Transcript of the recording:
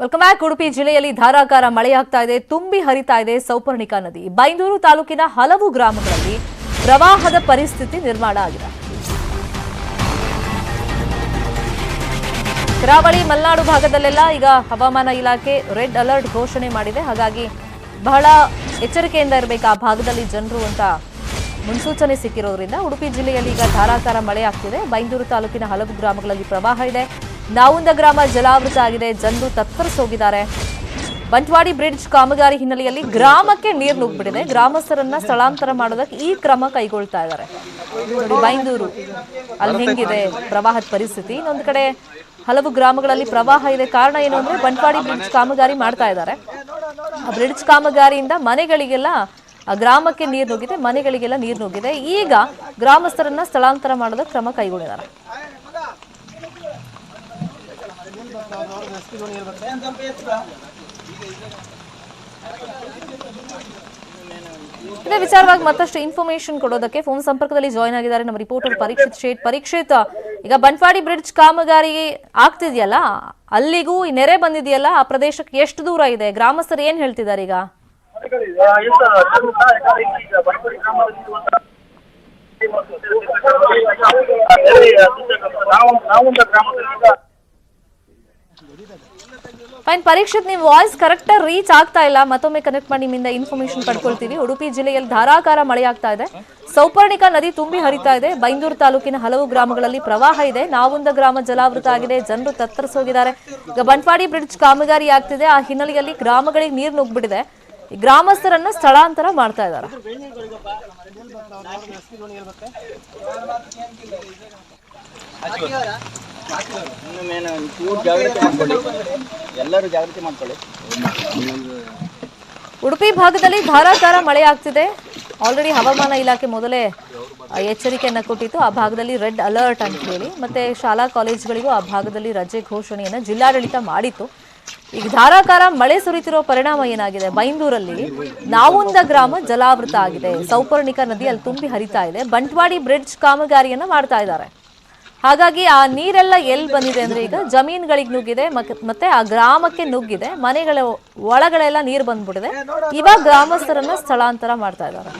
Welcome back Udupi ಜಿಲ್ಲೆಯಲ್ಲಿ ಧಾರಾಕಾರ ಮಳೆಯಾಗ್ತಾ ಇದೆ. ತುಂಬಿ ಹರಿತಾ ಇದೆ ಸೌಪರ್ಣಿಕಾ ನದಿ. ಬೈಂದೂರು ತಾಲೂಕಿನ ಹಲವು ಗ್ರಾಮಗಳಲ್ಲಿ ಪ್ರವಾಹದ ಪರಿಸ್ಥಿತಿ ನಿರ್ಮಾಣ ಆಗಿದೆ. ಕರಾವಳಿ ಮಲೆನಾಡು ಭಾಗದಲ್ಲೆಲ್ಲ ಈಗ ಹವಾಮಾನ ಇಲಾಖೆ ರೆಡ್ ಅಲರ್ಟ್ ಘೋಷಣೆ ಮಾಡಿದೆ. ಹಾಗಾಗಿ ಬಹಳ ಎಚ್ಚರಿಕೆಯಿಂದ ಇರಬೇಕು ಆ ಭಾಗದಲ್ಲಿ ಜನರು ಅಂತ ಮುನ್ಸೂಚನೆ ಸಿಕ್ಕಿರೋದ್ರಿಂದ ಉಡುಪಿ ಜಿಲ್ಲೆಯಲ್ಲಿ ಈಗ ಧಾರಾಕಾರ ಮಳೆ ಆಗ್ತಿದೆ ಬೈಂದೂರು ತಾಲೂಕಿನ ಹಲವು ಗ್ರಾಮಗಳಲ್ಲಿ ಪ್ರವಾಹ ಇದೆ. ನಾವುಂದ ಗ್ರಾಮ ಜಲಾವೃತ ಆಗಿದೆ. ಜನರು ತತ್ತರಿಸೋಗಿದ್ದಾರೆ ಬಂಟ್ವಾಡಿ ಬ್ರಿಡ್ಜ್ ಕಾಮಗಾರಿ ಹಿನ್ನೆಲೆಯಲ್ಲಿ ಗ್ರಾಮಕ್ಕೆ ನೀರು ನುಗ್ಬಿಟ್ಟಿದೆ. ಗ್ರಾಮಸ್ಥರನ್ನ ಸ್ಥಳಾಂತರ ಮಾಡೋದಕ್ಕೆ ಈ ಕ್ರಮ ಕೈಗೊಳ್ತಾ ಇದ್ದಾರೆ. ಬೈಂದೂರು ಅಲ್ಲಿ ಹೆಂಗಿದೆ ಪ್ರವಾಹದ ಪರಿಸ್ಥಿತಿ? ಇನ್ನೊಂದು ಕಡೆ ಹಲವು ಗ್ರಾಮಗಳಲ್ಲಿ ಪ್ರವಾಹ ಇದೆ. ಕಾರಣ ಏನು ಅಂದ್ರೆ ಬಂಟ್ವಾಡಿ ಬ್ರಿಡ್ಜ್ ಕಾಮಗಾರಿ ಮಾಡ್ತಾ ಇದ್ದಾರೆ. ಆ ಬ್ರಿಡ್ಜ್ ಕಾಮಗಾರಿಯಿಂದ ಮನೆಗಳಿಗೆಲ್ಲ ಗ್ರಾಮಕ್ಕೆ ನೀರು ನುಗ್ಗಿದೆ, ಮನೆಗಳಿಗೆಲ್ಲ ನೀರು ನುಗ್ಗಿದೆ. ಈಗ ಗ್ರಾಮಸ್ಥರನ್ನ ಸ್ಥಳಾಂತರ ಮಾಡೋದಕ್ಕೆ ಕ್ರಮ ಕೈಗೊಂಡಿದ್ದಾರೆ ಇದೇ ವಿಚಾರವಾಗಿ ಮತ್ತಷ್ಟು ಇನ್ಫಾರ್ಮೇಶನ್ ಕೊಡೋದಕ್ಕೆ ಫೋನ್ ಸಂಪರ್ಕದಲ್ಲಿ ಜಾಯ್ನ್ ಆಗಿದ್ದಾರೆ ನಮ್ಮ ರಿಪೋರ್ಟರ್ ಪರೀಕ್ಷಿತ್ ಶೇಟ್. ಪರೀಕ್ಷಿತ್, ಈಗ ಬನ್ಫಾಡಿ ಬ್ರಿಡ್ಜ್ ಕಾಮಗಾರಿ ಆಗ್ತಿದೆಯಲ್ಲ? ಅಲ್ಲಿಗೂ ಈ ನೆರೆ ಬಂದಿದೆಯಲ್ಲ? ಆ ಪ್ರದೇಶಕ್ಕೆ ಎಷ್ಟು ದೂರ ಇದೆ? ಗ್ರಾಮಸ್ಥರು ಏನ್ ಹೇಳ್ತಿದ್ದಾರೆ ಈಗ? ನಾವೊಂದು ಗ್ರಾಮದಲ್ಲಿ ಫೈನ್ ಪರೀಕ್ಷಿತ್ ನೀವು ವಾಯ್ಸ್ ಕರೆಕ್ಟ್ ರೀಚ್ ಆಗ್ತಾ ಇಲ್ಲ. ಮತ್ತೊಮ್ಮೆ ಕನೆಕ್ಟ್ ಮಾಡಿ ನಿಮ್ಮಿಂದ ಇನ್ಫಾರ್ಮೇಶನ್ ಪಡ್ಕೊಳ್ತೀವಿ. ಉಡುಪಿ ಜಿಲ್ಲೆಯಲ್ಲಿ ಧಾರಾಕಾರ ಮಳೆಯಾಗ್ತಾ ಇದೆ. ಸೌಪರ್ಣಿಕಾ ನದಿ ತುಂಬಿ ಹರಿತಾ ಇದೆ. ಬೈಂದೂರು ತಾಲೂಕಿನ ಹಲವು ಗ್ರಾಮಗಳಲ್ಲಿ ಪ್ರವಾಹ ಇದೆ. ನಾವುಂದ ಗ್ರಾಮ ಜಲಾವೃತ ಆಗಿದೆ. ಜನರು ತತ್ತರಿಸೋಗಿದ್ದಾರೆ. ಈಗ ಬಂಟ್ವಾಡಿ ಬ್ರಿಡ್ಜ್ ಕಾಮಗಾರಿ ಆಗ್ತಿದೆ. ಆ ಹಿನ್ನೆಲೆಯಲ್ಲಿ ಗ್ರಾಮಗಳಿಗೆ ನೀರು ನುಗ್ಬಿಟ್ಟಿದೆ ಗ್ರಾಮಸ್ಥರನ್ನ ಸ್ಥಳಾಂತರ ಮಾಡ್ತಾ ಇದ್ದಾರೆ. ಉಡುಪಿ ಭಾಗದಲ್ಲಿ ಧಾರಾಕಾರ ಮಳೆ ಆಗ್ತಿದೆ. ಆಲ್ರೆಡಿ ಹವಾಮಾನ ಇಲಾಖೆ ಮೊದಲೇ ಎಚ್ಚರಿಕೆಯನ್ನ ಕೊಟ್ಟಿತ್ತು. ಆ ಭಾಗದಲ್ಲಿ ರೆಡ್ ಅಲರ್ಟ್ ಅಂತ ಹೇಳಿ. ಮತ್ತೆ ಶಾಲಾ ಕಾಲೇಜುಗಳಿಗೂ ಆ ಭಾಗದಲ್ಲಿ ರಜೆ ಘೋಷಣೆಯನ್ನ ಜಿಲ್ಲಾಡಳಿತ ಮಾಡಿತ್ತು. ಈಗ ಧಾರಾಕಾರ ಮಳೆ ಸುರಿತಿರೋ ಪರಿಣಾಮ ಏನಾಗಿದೆ? ಬೈಂದೂರಲ್ಲಿ ನಾವುಂದ ಗ್ರಾಮ ಜಲಾವೃತ ಆಗಿದೆ. ಸೌಪರ್ಣಿಕಾ ನದಿ ಅಲ್ಲಿ ತುಂಬಿ ಹರಿತಾ ಇದೆ. ಬಂಟ್ವಾಡಿ ಬ್ರಿಡ್ಜ್ ಕಾಮಗಾರಿಯನ್ನ ಮಾಡ್ತಾ ಇದ್ದಾರೆ. ಹಾಗಾಗಿ ಆ ನೀರೆಲ್ಲ ಎಲ್ಲಿ ಬಂದಿದೆ ಅಂದ್ರೆ ಈಗ ಜಮೀನುಗಳಿಗೆ ನುಗ್ಗಿದೆ ಮತ್ತೆ ಆ ಗ್ರಾಮಕ್ಕೆ ನುಗ್ಗಿದೆ, ಮನೆಗಳ ಒಳಗಳೆಲ್ಲ ನೀರು ಬಂದ್ಬಿಟ್ಟಿದೆ. ಇವಾಗ ಗ್ರಾಮಸ್ಥರನ್ನ ಸ್ಥಳಾಂತರ ಮಾಡ್ತಾ ಇದ್ದಾರೆ.